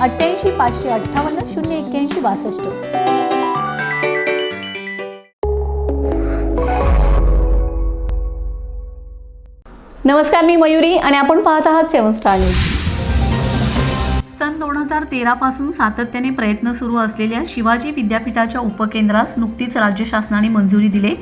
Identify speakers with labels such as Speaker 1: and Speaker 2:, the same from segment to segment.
Speaker 1: अठ्ठ्याऐंशी पाचशे अठ्ठावन्न शून्य एक्क्याऐंशी बासष्ट. नमस्कार मी मयुरी आणि आपण पाहत आहात सेवन स्टार न्यूज. सन दोन हजार तेरापासून सातत्याने प्रयत्न सुरू असलेल्या शिवाजी विद्यापीठाच्या उपकेंद्रास नुकतीच राज्य शासनाने मंजुरी दिली.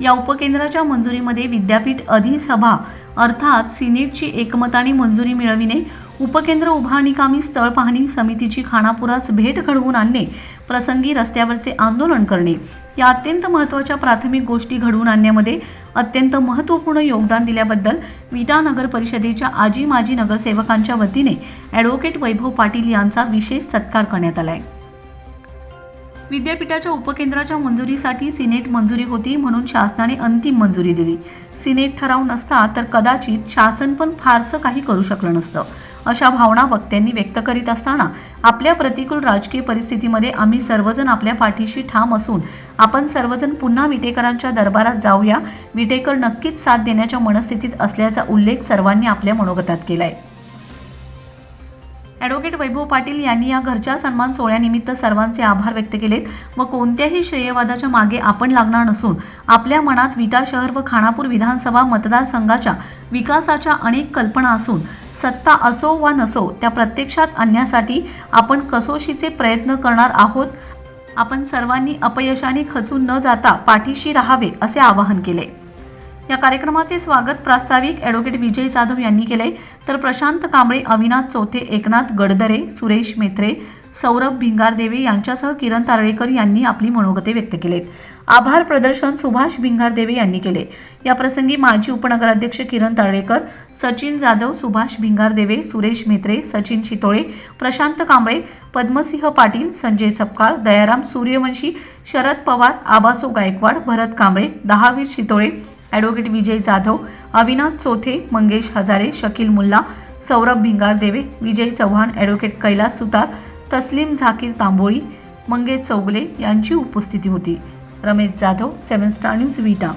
Speaker 1: या उपकेंद्राच्या मंजुरीमध्ये विद्यापीठ अधिसभा अर्थात सिनेटची एकमताने मंजुरी मिळविणे उपकेंद्र उभारणीकामी स्थळ पाहणी समितीची खानापुरास भेट घडवून आणणे प्रसंगी रस्त्यावरचे आंदोलन करणे. या अत्यंत महत्त्वाच्या प्राथमिक गोष्टी घडवून आणण्यामध्ये अत्यंत महत्त्वपूर्ण योगदान दिल्याबद्दल विटा नगर परिषदेच्या आजी माजी नगरसेवकांच्या वतीने ॲडव्होकेट वैभव पाटील यांचा विशेष सत्कार करण्यात आलाय. विद्यापीठाच्या उपकेंद्राच्या मंजुरीसाठी सिनेट मंजुरी होती म्हणून शासनाने अंतिम मंजुरी दिली. सिनेट ठराव नसता तर कदाचित शासन पण फारसं काही करू शकलं नसतं. अशा भावना वक्त्यांनी व्यक्त करीत असताना आपल्या प्रतिकूल राजकीय परिस्थितीमध्ये आम्ही सर्वजण आपल्या पाठीशी ठाम असून आपण सर्वजण पुन्हा विटेकरांच्या दरबारात जाऊया. विटेकर नक्कीच साथ देण्याच्या मनस्थितीत असल्याचा उल्लेख सर्वांनी आपल्या मनोगतात केलाय. ॲडव्होकेट वैभव पाटील यांनी या घरच्या सन्मान सोहळ्यानिमित्त सर्वांचे आभार व्यक्त केलेत व कोणत्याही श्रेयवादाच्या मागे आपण लागणार नसून आपल्या मनात विटा शहर व खानापूर विधानसभा मतदारसंघाच्या विकासाच्या अनेक कल्पना असून सत्ता असो वा नसो त्या प्रत्यक्षात आणण्यासाठी आपण कसोशीचे प्रयत्न करणार आहोत. आपण सर्वांनी अपयशाने खचून न जाता पाठीशी राहावे असे आवाहन केले. या कार्यक्रमाचे स्वागत प्रास्ताविक ॲडव्होकेट विजय जाधव यांनी केले. तर प्रशांत कांबळे अविनाथ चौथे एकनाथ गडदरे सुरेश मेत्रे सौरभ भिंगारदेवे यांच्यासह किरण तारळेकर यांनी आपली मनोगते व्यक्त केलेत. आभार प्रदर्शन सुभाष भिंगारदेवे यांनी केले. या प्रसंगी माजी उपनगराध्यक्ष किरण तारळेकर सचिन जाधव सुभाष भिंगारदेवे सुरेश मेत्रे सचिन चितोळे प्रशांत कांबळे पद्मसिंह पाटील संजय सपकाळ दयाराम सूर्यवंशी शरद पवार आबासो गायकवाड भरत कांबळे दहावीर चितोळे ॲडव्होकेट विजय जाधव अविनाथ चोथे मंगेश हजारे शकील मुल्ला सौरभ भिंगारदेवे विजय चव्हाण ॲडव्होकेट कैलास सुतार तस्लीम झाकीर तांबोळी मंगेश चौगले यांची उपस्थिती होती. Ramesh Jadhav seven star news Vita.